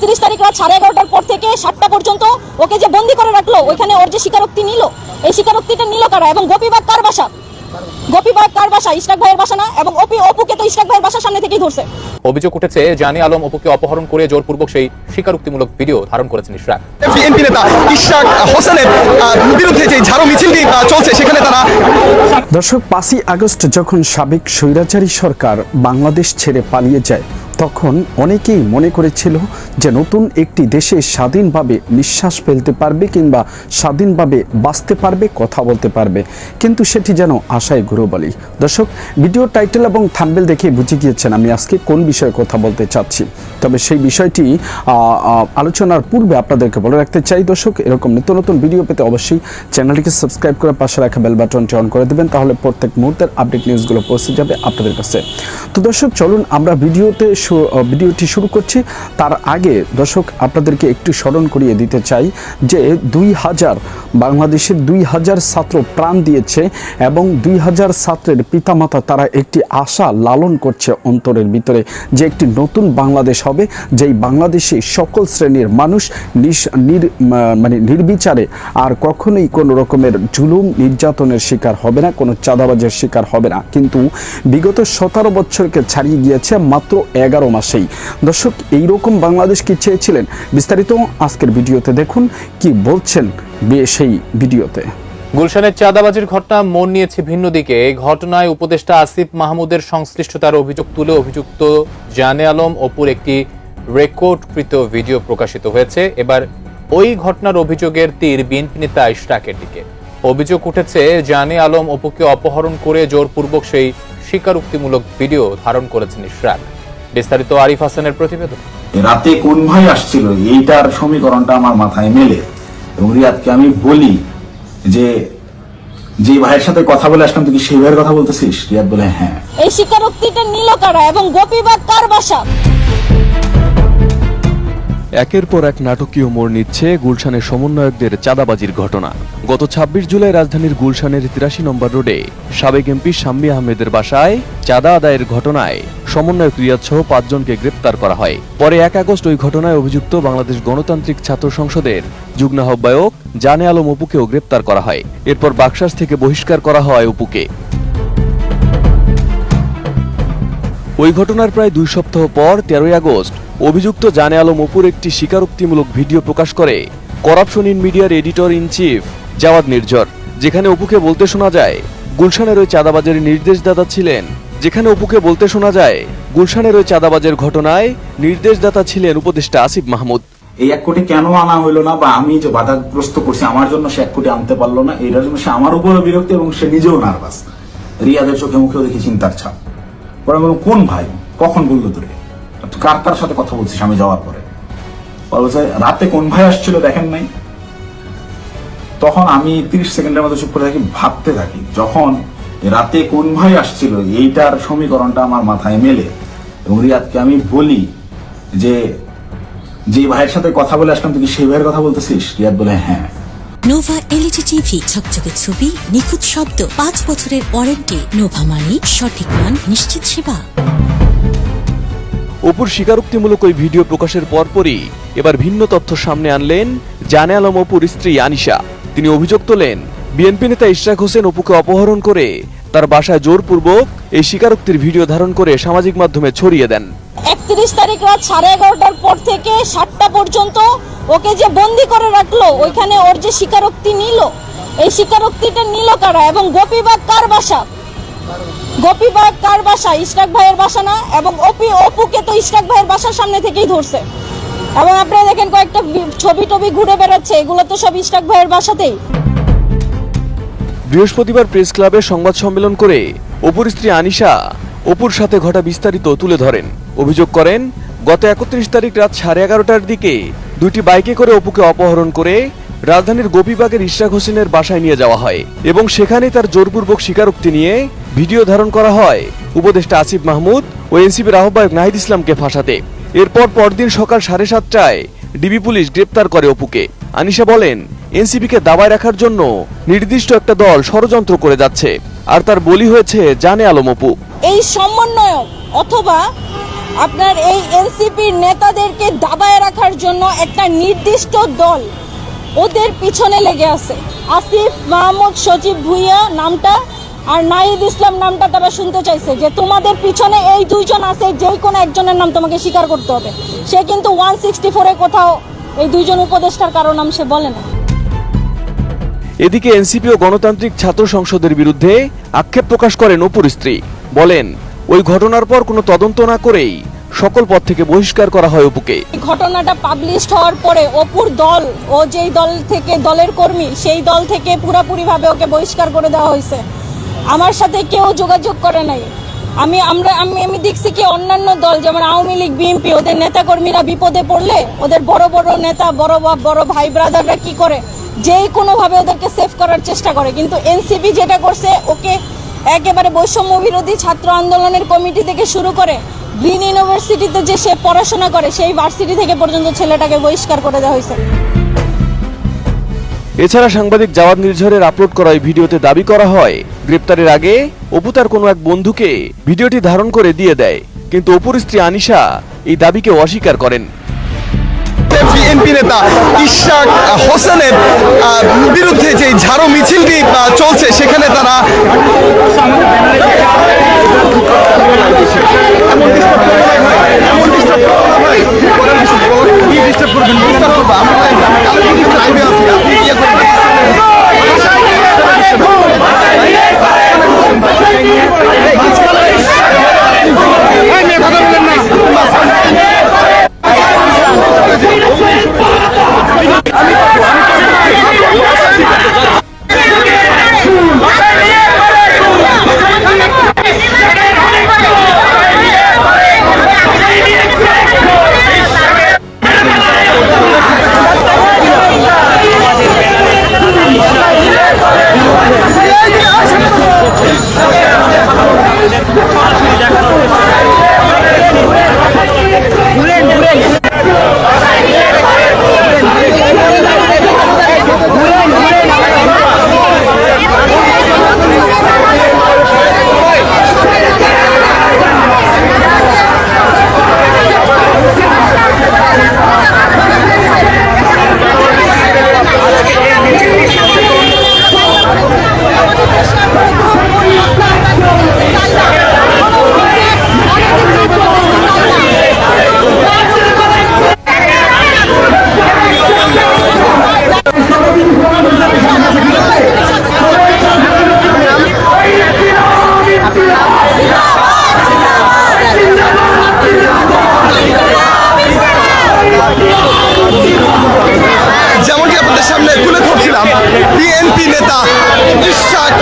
একত্রিশ তারিখ রাত সাড়ে এগারোটার পর থেকে সাতটা পর্যন্ত ওকে যে বন্দি করে রাখল ওইখানে ওর যে স্বীকারোক্তি নিল এই স্বীকারোক্তিটা নিল কারা? এবং গোপীবাগ কার বাসা? গোপীবাগ কার বাসা? ইশরাক ভাইয়ের বাসা না এবং অপি অপুকে তো ইশরাক ভাইয়ের বাসার সামনে থেকেই ধরছে। অভিযোগ উঠেছে জানি আলম অপুকে অপহরণ করে জোরপূর্বক সেই স্বীকারোক্তিমূলক ভিডিও ধারণ করেছেন ইশরাক। বিএনপি নেতা ইশরাক হোসেনের বিরুদ্ধে যে ঝাড়ু মিছিলটি চলছে সেখানে তারা দর্শক পাঁচই আগস্ট যখন সাবেক স্বৈরাচারী সরকার বাংলাদেশ ছেড়ে পালিয়ে যায় তখন অনেকেই মনে করেছিল যে নতুন একটি দেশে স্বাধীনভাবে নিঃশ্বাস ফেলতে পারবে কিংবা স্বাধীনভাবে বাঁচতে পারবে, কথা বলতে পারবে। কিন্তু সেটি যেন আশায় গুরুবলি দর্শক, ভিডিও টাইটেল এবং থাম্বেল দেখে বুঝে গিয়েছেন আমি আজকে কোন বিষয়ে কথা বলতে চাচ্ছি। তবে সেই বিষয়টি আলোচনার পূর্বে আপনাদেরকে বলে রাখতে চাই, দর্শক, এরকম নিত্য নতুন ভিডিও পেতে অবশ্যই চ্যানেলটিকে সাবস্ক্রাইব করে পাশে রাখা বেল বাটনটি অন করে দেবেন, তাহলে প্রত্যেক মুহূর্তের আপডেট নিউজগুলো পৌঁছে যাবে আপনাদের কাছে। তো দর্শক, চলুন আমরা ভিডিওতে ভিডিওটি শুরু করছি। তার আগে দর্শক, আপনাদেরকে একটু স্মরণ করিয়ে দিতে চাই যে দুই হাজার, বাংলাদেশের দুই হাজার ছাত্র প্রাণ দিয়েছে এবং দুই হাজার ছাত্রের পিতামাতা তারা একটি আশা লালন করছে অন্তরের ভিতরে যে একটি নতুন বাংলাদেশ হবে, যেই বাংলাদেশে সকল শ্রেণির মানুষ নির মানে নির্বিচারে আর কখনোই কোনো রকমের জুলুম, নির্যাতনের শিকার হবে না, কোনো চাঁদাবাজের শিকার হবে না। কিন্তু বিগত সতেরো বছরকে ছাড়িয়ে গিয়েছে মাত্র এগারো মাসেই। দর্শক, এইরকম বাংলাদেশ কি চেয়েছিলেন? বিস্তারিত আজকের ভিডিওতে দেখুন কি বলছেন সেই ভিডিওতে। গুলশানের চাঁদাবাজির ঘটনা মন নিয়েছে ভিন্ন দিকে। এই ঘটনায় উপদেষ্টা আসিফ মাহমুদের সংশ্লিষ্টতার অভিযোগ তুলে অভিযুক্ত জানে আলম অপুর একটি রেকর্ডকৃত ভিডিও প্রকাশিত হয়েছে। এবার ওই ঘটনার অভিযোগের তীর বিএনপি নেতা ইশরাকের দিকে। অভিযোগ উঠেছে, জানে আলম অপুকে অপহরণ করে জোরপূর্বক সেই স্বীকারোক্তিমূলক ভিডিও ধারণ করেছেন ইশরাক। বিস্তারিত আরিফ হাসানের প্রতিবেদন। রাতে কোন ভাই আসছিল? এইটার সমীকরণটা আমার মাথায় মেলে। এবং রিয়াদকে আমি বলি যে যে ভাইয়ের সাথে কথা বলে আসলাম তুই কি সেই ভাইয়ের কথা বলতেছিস? রিয়াদ বলে হ্যাঁ। এই স্বীকারোক্তিটা নিল কারা এবং গোপীবাগ কার বাসা? একের পর এক নাটকীয় মোড় নিচ্ছে গুলশানের সমন্বয়কদের চাঁদাবাজির ঘটনা। গত ২৬ জুলাই রাজধানীর গুলশানের তিরাশি নম্বর রোডে সাবেক এমপি শাম্মী আহমেদের বাসায় চাঁদা আদায়ের ঘটনায় সমন্বয়ক রিয়াদ সহ পাঁচজনকে গ্রেপ্তার করা হয়। পরে এক আগস্ট ওই ঘটনায় অভিযুক্ত বাংলাদেশ গণতান্ত্রিক ছাত্র সংসদের যুগ্ম আহ্বায়ক জানে আলম অপুকেও গ্রেপ্তার করা হয়। এরপর বাক্সাস থেকে বহিষ্কার করা হয় অপুকে। ওই ঘটনার প্রায় দুই সপ্তাহ পর তেরোই আগস্ট অভিযুক্ত জানে আলম অপুর একটি স্বীকারোক্তিমূলক ভিডিও প্রকাশ করে করাপশন ইন মিডিয়ার editor in chief Jawad Nirjhar, যেখানে অপুকে বলতে শোনা যায়, গুলশানের ওই চাঁদাবাজারের নির্দেশদাতা ছিলেন যেখানে অপুকে বলতে শোনা যায় গুলশানের ওই চাঁদাবাজের ঘটনায় নির্দেশদাতা ছিলেন উপদেষ্টা আসিফ মাহমুদ। এই এক কোটি কেন আনা হইল না বা আমি যে বাধাগ্রস্ত করছি আমার জন্য সে এক কোটি আনতে পারল না এইটার জন্য সে আমার উপরে বিরক্ত এবং সে নিজেও নার্ভাস। রিয়াদের চোখে মুখেও দেখি চিন্তার ছাপ। পরে আমি কোন ভাই? কখন বলল তোরে? কার তার সাথে কথা বলছিস আমি যাওয়ার পরে? পরে বলছে, রাতে কোন ভাই আসছিল দেখেন নাই? তখন আমি তিরিশ সেকেন্ডের মতো চুপ করে থাকি ভাবতে থাকি যখন রাতে কোন ভাই আসছিল এইটার সমীকরণটা আমার মাথায় মেলে। এবং রিয়াদকে আমি বলি যে যে ভাইয়ের সাথে কথা বলে আসলাম তুই সেই ভাইয়ের কথা বলতেছিস? রিয়াদ বলে হ্যাঁ। নোভা এলইডি টিভি ঝকঝকে ছবি নিখুঁত শব্দ পাঁচ বছরের ওয়ারেন্টি। নোভা মানি সঠিক মান নিশ্চিত সেবা। অপুর স্বীকারোক্তিমূলক ওই ভিডিও প্রকাশের পরপরই এবার ভিন্ন তথ্য সামনে আনলেন জানে আলম অপুর স্ত্রী আনিশা। তিনি অভিযোগ তোলেন বিএনপি নেতা ইশরাক হোসেন অপুকে অপহরণ করে তার বাসায় জোরপূর্বক এই স্বীকারোক্তির ভিডিও ধারণ করে সামাজিক মাধ্যমে ছড়িয়ে দেন। একত্রিশ তারিখ রাত সাড়ে এগারোটার পর থেকে সাতটা পর্যন্ত ওকে যে বন্দি করে রাখল, ওইখানে ওর যে স্বীকারোক্তি নিল, এই স্বীকারোক্তিটা নিল কারা এবং গোপীবাগ কার বাসা? গোপীবাগ কার বাসা? ইশরাক ভাইয়ের বাসা না, এবং অপি অপুকে তো ইশরাক ভাইয়ের বাসার সামনে থেকেই ধরছে। এবং আপনারা দেখেন কয়েকটা ছবি টবি ঘুরে বেড়াচ্ছে, এগুলো তো সব ইশরাক ভাইয়ের বাসাতেই। বৃহস্পতিবার প্রেস ক্লাবে সংবাদ সম্মেলন করে অপুর স্ত্রী আনিশা অপুর সাথে ঘটা বিস্তারিত তুলে ধরেন। অভিযোগ করেন, গত একত্রিশ তারিখ রাত সাড়ে এগারোটার দিকে দুটি বাইকে করে অপুকে অপহরণ করে রাজধানীর গোপীবাগের ইশরাক হোসেনের বাসায় নিয়ে যাওয়া হয় এবং সেখানে তার জোরপূর্বক স্বীকারোক্তি নিয়ে ভিডিও ধারণ করা হয় উপদেষ্টা আসিফ মাহমুদ ও এনসিপির আহ্বায়ক নাহিদ ইসলামকে ফাঁসাতে। এরপর পরদিন সকাল সাড়ে সাতটায় ডিবি পুলিশ গ্রেপ্তার করে অপুকে। আনিশা বলেন এনসিপিকে দাবায় রাখার জন্য নির্দিষ্ট একটা দল ষড়যন্ত্র করে যাচ্ছে। আর তার বলি হয়েছে জানে আলম অপু। এই সমন্বয়ক অথবা আপনার এই এনসিপির নেতাদেরকে দাবায় রাখার জন্য একটা নির্দিষ্ট দল ওদের পিছনে লেগে আছে। আসিফ মাহমুদ, সজীব ভুইয়া নামটা আর নাহিদ ইসলাম নামটা তারা শুনতে চাইছে যে তোমাদের পিছনে এই দুইজন আছে, যেই কোনো একজনের নাম তোমাকে স্বীকার করতে হবে। সে কিন্তু ওয়ান সিক্সটি ফোরে কোথাও এই দুইজন উপদেষ্টার কারও নাম সে বলে না। এদিকে এনসিপি ও গণতান্ত্রিক ছাত্র সংসদের বিরুদ্ধে আক্ষেপ প্রকাশ করেন অপুর স্ত্রী। বলেন, ওই ঘটনার পর কোনো তদন্ত না করেই সকল পদ থেকে বহিষ্কার করা হয় অপুকে। ঘটনাটা পাবলিশ হওয়ার পরে অপুর দল, ও যেই দল থেকে দলের কর্মী, সেই দল থেকে পুরাপুরিভাবে ওকে বহিষ্কার করে দেওয়া হয়েছে। আমার সাথে কেউ যোগাযোগ করে নাই। আমি, আমরা, আমি আমি দেখছি কি অন্যান্য দল, যেমন আওয়ামী লীগ, বিএনপি, ওদের নেতাকর্মীরা বিপদে পড়লে ওদের বড় বড় নেতা, বড় বড় ভাই ব্রাদাররা কি করে? যেই কোনোভাবে ওদেরকে সেভ করার চেষ্টা করে। কিন্তু এনসিপি যেটা করছে, ওকে একেবারে বৈষম্য বিরোধী ছাত্র আন্দোলনের কমিটি থেকে শুরু করে গ্রিন ইউনিভার্সিটিতে যে সে পড়াশোনা করে, সেই ভার্সিটি থেকে পর্যন্ত ছেলেটাকে বহিষ্কার করে দেওয়া হয়েছে। এছাড়া সাংবাদিক জাওয়াদ নির্ঝরের আপলোড করা এই ভিডিওতে দাবি করা হয়, গ্রেপ্তারের আগে অপু তার কোনো এক বন্ধুকে ভিডিওটি ধারণ করে দিয়ে দেয়। কিন্তু অপুর স্ত্রী আনিশা এই দাবিকে অস্বীকার করেন। বিএনপি নেতা ইশাক হোসেনের বিরুদ্ধে যে ঝাড়ো মিছিলটি চলছে সেখানে তারা যেমনটি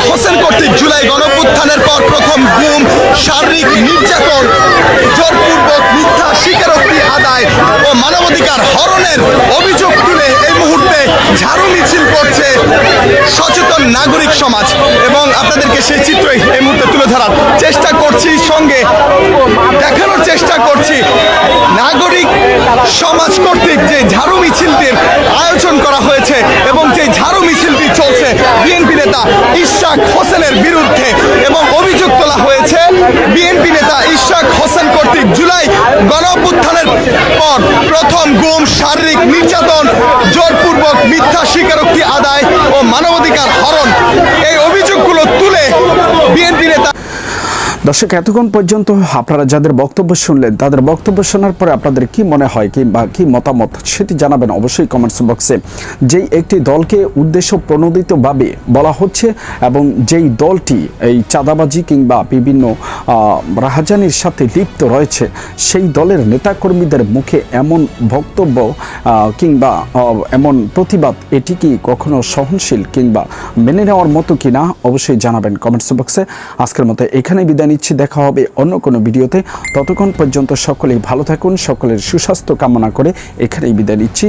হোসেন কর্তৃক জুলাই গণপুত্থানের পর প্রথম গুম, শারীরিক নির্যাতন, জোরপূর্বক মিথ্যা স্বীকারোক্তি আদায় ও মানবাধিকার হরণের অভিযোগ তুলে এই মুহূর্তে ঝাড়ু মিছিল করছে সচেতন নাগরিক সমাজ এবং আপনাদেরকে সেই চিত্রই এই মুহূর্তে তুলে ধরার চেষ্টা করছি, সঙ্গে দেখানোর চেষ্টা করছি। নাগরিক সমাজ কর্তৃক যে ঝাড়ু মিছিলটির আয়োজন করা হয়েছে এবং যে ঝাড়ু মিছিলটি চলছে, বিএনপি নেতা ইশাক হোসেনের বিরুদ্ধে এবং অভিযোগ তোলা হয়েছে, বিএনপি নেতা ইশাক হোসেন কর্তৃক জুলাই গণঅভ্যুত্থানের পর প্রথম গুম, শারীরিক নির্যাতন জোরপূর্বক মিথ্যা স্বীকারোক্তি আদায় ও মানবাধিকার হরণ এই অভিযোগগুলো তুলে বিএনপি নেতা দর্শক, এতক্ষণ পর্যন্ত আপনারা যাদের বক্তব্য শুনলেন, তাদের বক্তব্য শোনার পরে আপনাদের কি মনে হয় কিংবা কি মতামত সেটি জানাবেন অবশ্যই কমেন্টস বক্সে যেই একটি দলকে উদ্দেশ্য প্রণোদিতভাবে বলা হচ্ছে এবং যেই দলটি এই চাঁদাবাজি কিংবা বিভিন্ন রাহাজানির সাথে লিপ্ত রয়েছে, সেই দলের নেতাকর্মীদের মুখে এমন বক্তব্য কিংবা এমন প্রতিবাদ, এটি কি কখনো সহনশীল কিংবা মেনে নেওয়ার মতো কিনা অবশ্যই জানাবেন কমেন্টস বক্সে আজকের মতো এখানে বিদায় নিচ্ছি দেখা হবে অন্য কোনো ভিডিওতে। ততক্ষণ পর্যন্ত সকলেই ভালো থাকুন, সকলের সুস্বাস্থ্য কামনা করে এখানেই বিদায় নিচ্ছি।